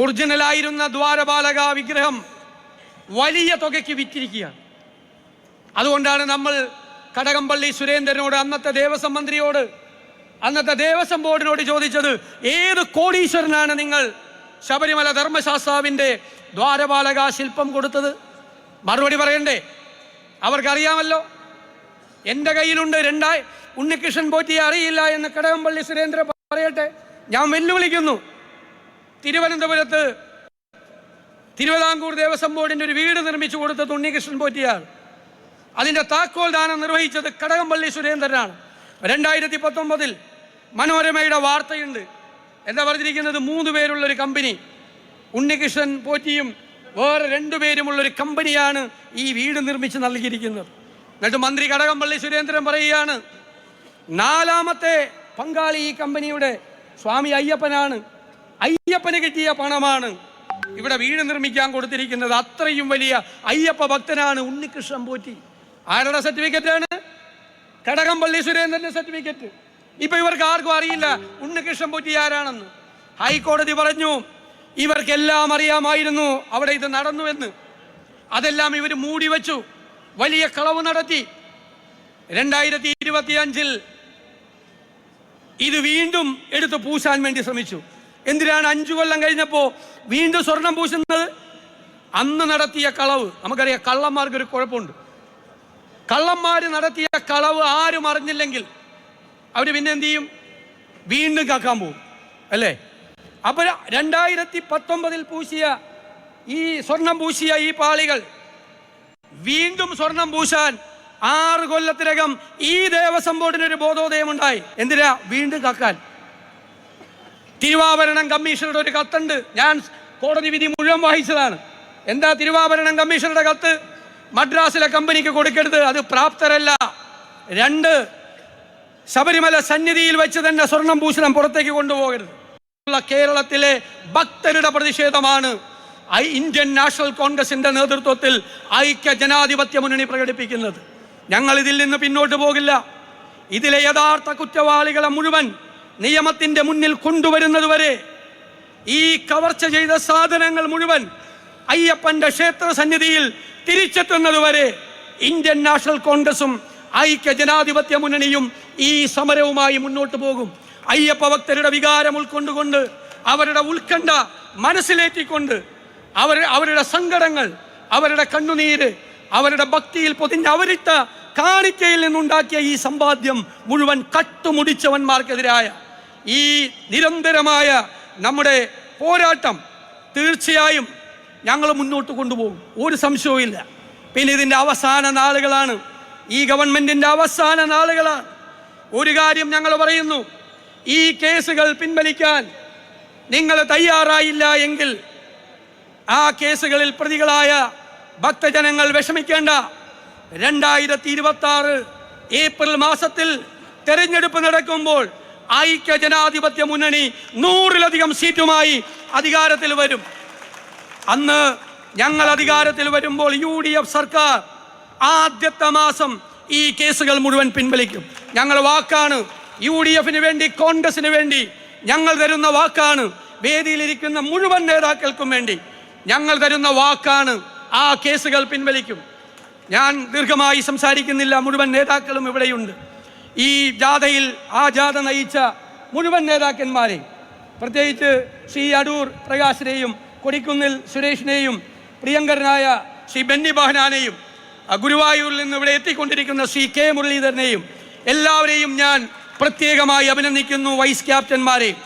ഒറിജിനലായിരുന്ന ദ്വാരപാലക വിഗ്രഹം വലിയ തുകയ്ക്ക് വിറ്റിരിക്കുകയാണ്. അതുകൊണ്ടാണ് നമ്മൾ കടകംപള്ളി സുരേന്ദ്രനോട് അന്നത്തെ ദേവസ്വം മന്ത്രിയോട് അന്നത്തെ ദേവസ്വം ബോർഡിനോട് ചോദിച്ചത് ഏത് കോടീശ്വരനാണ് നിങ്ങൾ ശബരിമല ധർമ്മശാസ്താവിന്റെ ദ്വാരപാലക ശില്പം കൊടുത്തത്? മറുപടി പറയണ്ടേ? അവർക്കറിയാമല്ലോ. എന്റെ കയ്യിലുണ്ട് രണ്ടായി ഉണ്ണികൃഷ്ണൻ പോറ്റിയെ അറിയില്ല എന്ന് കടകംപള്ളി സുരേന്ദ്രൻ പറയട്ടെ? ഞാൻ വെല്ലുവിളിക്കുന്നു. തിരുവനന്തപുരത്ത് തിരുവിതാംകൂർ ദേവസ്വം ബോർഡിന്റെ ഒരു വീട് നിർമ്മിച്ചു കൊടുത്തത് ഉണ്ണികൃഷ്ണൻ പോറ്റിയാൾ അതിന്റെ താക്കോൽ ദാനം നിർവഹിച്ചത് കടകംപള്ളി സുരേന്ദ്രനാണ്. രണ്ടായിരത്തി പത്തൊമ്പതിൽ മനോരമയുടെ വാർത്തയുണ്ട്. എന്താ പറഞ്ഞിരിക്കുന്നത്? മൂന്ന് പേരുള്ള ഒരു കമ്പനി ഉണ്ണികൃഷ്ണൻ പോറ്റിയും വേറെ രണ്ടുപേരുമുള്ള ഒരു കമ്പനിയാണ് ഈ വീട് നിർമ്മിച്ച് നൽകിയിരിക്കുന്നത്. എന്നിട്ട് മന്ത്രി കടകംപള്ളി സുരേന്ദ്രൻ പറയുകയാണ് നാലാമത്തെ പങ്കാളി ഈ കമ്പനിയുടെ സ്വാമി അയ്യപ്പനാണ്. അയ്യപ്പന് കിട്ടിയ പണമാണ്. ഇവിടെ വീട് നിർമ്മിക്കാൻ കൊടുത്തിരിക്കുന്നത് അത്രയും വലിയ അയ്യപ്പ ഭക്തനാണ് ഉണ്ണികൃഷ്ണൻ പോറ്റി. ആരുടെ സർട്ടിഫിക്കറ്റ് ആണ്? കടകംപള്ളി സുരേന്ദ്രന്റെ സർട്ടിഫിക്കറ്റ് ഇപ്പൊ ഇവർക്ക് ആർക്കും അറിയില്ല ഉണ്ണികൃഷ്ണൻ പോറ്റി ആരാണെന്ന്. ഹൈക്കോടതി പറഞ്ഞു ഇവർക്കെല്ലാം അറിയാമായിരുന്നു അവിടെ ഇത് നടന്നുവെന്ന്. അതെല്ലാം ഇവർ മൂടി വെച്ചു വലിയ കളവ് നടത്തി. രണ്ടായിരത്തി ഇരുപത്തി ഇത് വീണ്ടും എടുത്തു പൂശാൻ വേണ്ടി ശ്രമിച്ചു. എന്തിനാണ് അഞ്ചു കൊല്ലം കഴിഞ്ഞപ്പോൾ വീണ്ടും സ്വർണം പൂശുന്നത്? അന്ന് നടത്തിയ കളവ്. നമുക്കറിയാം കള്ളന്മാർക്ക് ഒരു കുഴപ്പമുണ്ട്. കള്ളന്മാർ നടത്തിയ കളവ് ആരും അറിഞ്ഞില്ലെങ്കിൽ അവർ പിന്നെ എന്ത് ചെയ്യും? വീണ്ടും കാക്കാൻ പോകും. അല്ലേ? അപ്പോൾ രണ്ടായിരത്തി പത്തൊമ്പതിൽ പൂശിയ ഈ സ്വർണം പൂശിയ ഈ പാളികൾ വീണ്ടും സ്വർണം പൂശാൻ ആറ് കൊല്ലത്തിനകം ഈ ദേവസ്വം ബോർഡിന് ഒരു ബോധോദയം ഉണ്ടായി എന്തിനാ? വീണ്ടും കക്കാൻ. തിരുവാഭരണം കമ്മീഷണറുടെ ഒരു കത്തുണ്ട്. ഞാൻ കോടതി വിധി മുഴുവൻ വായിച്ചതാണ്. എന്താ തിരുവാഭരണം കമ്മീഷണറുടെ കത്ത്? മദ്രാസിലെ കമ്പനിക്ക് കൊടുക്കരുത് അത് പ്രാപ്തരല്ല. രണ്ട് ശബരിമല സന്നിധിയിൽ വെച്ച് തന്നെ സ്വർണം ഭൂഷണം പുറത്തേക്ക് കൊണ്ടുപോകരുത്. കേരളത്തിലെ ഭക്തരുടെ പ്രതിഷേധമാണ് ഐ ഇന്ത്യൻ നാഷണൽ കോൺഗ്രസിന്റെ നേതൃത്വത്തിൽ ഐക്യ ജനാധിപത്യ മുന്നണി പ്രകടിപ്പിക്കുന്നത്. ഞങ്ങൾ ഇതിൽ നിന്ന് പിന്നോട്ട് പോകില്ല. ഇതിലെ യഥാർത്ഥ കുറ്റവാളികളെ മുഴുവൻ നിയമത്തിന്റെ മുന്നിൽ കൊണ്ടുവരുന്നതുവരെ ഈ കവർച്ച ചെയ്ത സാധനങ്ങൾ മുഴുവൻ അയ്യപ്പന്റെ ക്ഷേത്ര സന്നിധിയിൽ തിരിച്ചെത്തുന്നതുവരെ ഇന്ത്യൻ നാഷണൽ കോൺഗ്രസും ഐക്യ ജനാധിപത്യ മുന്നണിയും ഈ സമരവുമായി മുന്നോട്ട് പോകും. അയ്യപ്പ ഭക്തരുടെ വികാരം ഉൾക്കൊണ്ടുകൊണ്ട് അവരുടെ ഉത്കണ്ഠ മനസ്സിലേറ്റിക്കൊണ്ട് അവർ അവരുടെ സങ്കടങ്ങൾ അവരുടെ കണ്ണുനീര് അവരുടെ ഭക്തിയിൽ പൊതിഞ്ഞ് അവരിട്ട കാണിക്കയിൽ നിന്നുണ്ടാക്കിയ ഈ സമ്പാദ്യം മുഴുവൻ കട്ടുമുടിച്ചവന്മാർക്കെതിരായ ഈ നിരന്തരമായ നമ്മുടെ പോരാട്ടം തീർച്ചയായും ഞങ്ങൾ മുന്നോട്ട് കൊണ്ടുപോകും. ഒരു സംശയവുമില്ല പിന്നെ ഇതിന്റെ അവസാന നാളുകളാണ്. ഈ ഗവൺമെന്റിന്റെ അവസാന നാളുകളാണ്. ഒരു കാര്യം ഞങ്ങൾ പറയുന്നു. ഈ കേസുകൾ പിൻവലിക്കാൻ നിങ്ങൾ തയ്യാറായില്ല എങ്കിൽ ആ കേസുകളിൽ പ്രതികളായ ഭക്തജനങ്ങൾ വിഷമിക്കേണ്ട. രണ്ടായിരത്തി ഇരുപത്തി ആറ് ഏപ്രിൽ മാസത്തിൽ തെരഞ്ഞെടുപ്പ് നടക്കുമ്പോൾ ഐക്യ ജനാധിപത്യ മുന്നണി നൂറിലധികം സീറ്റുമായി അധികാരത്തിൽ വരും. അന്ന് ഞങ്ങൾ അധികാരത്തിൽ വരുമ്പോൾ യു ഡി എഫ് സർക്കാർ ആദ്യത്തെ മാസം ഈ കേസുകൾ മുഴുവൻ പിൻവലിക്കും. ഞങ്ങൾ വാക്കാണ്. യു ഡി എഫിന് വേണ്ടി കോൺഗ്രസിന് വേണ്ടി ഞങ്ങൾ തരുന്ന വാക്കാണ്. വേദിയിലിരിക്കുന്ന മുഴുവൻ നേതാക്കൾക്കും വേണ്ടി ഞങ്ങൾ തരുന്ന വാക്കാണ് ആ കേസുകൾ പിൻവലിക്കും. ഞാൻ ദീർഘമായി സംസാരിക്കുന്നില്ല. മുഴുവൻ നേതാക്കളും ഇവിടെയുണ്ട്. ഈ ജാഥയിൽ ആ ജാഥ നയിച്ച മുഴുവൻ നേതാക്കന്മാരെ പ്രത്യേകിച്ച് ശ്രീ അടൂർ പ്രകാശിനെയും കൊടിക്കുന്നിൽ സുരേഷിനെയും പ്രിയങ്കരനായ ശ്രീ ബെന്നി ബഹനാനെയും ഗുരുവായൂരിൽ നിന്ന് ഇവിടെ എത്തിക്കൊണ്ടിരിക്കുന്ന ശ്രീ കെ മുരളീധരനെയും എല്ലാവരെയും ഞാൻ പ്രത്യേകമായി അഭിനന്ദിക്കുന്നു വൈസ് ക്യാപ്റ്റന്മാരെയും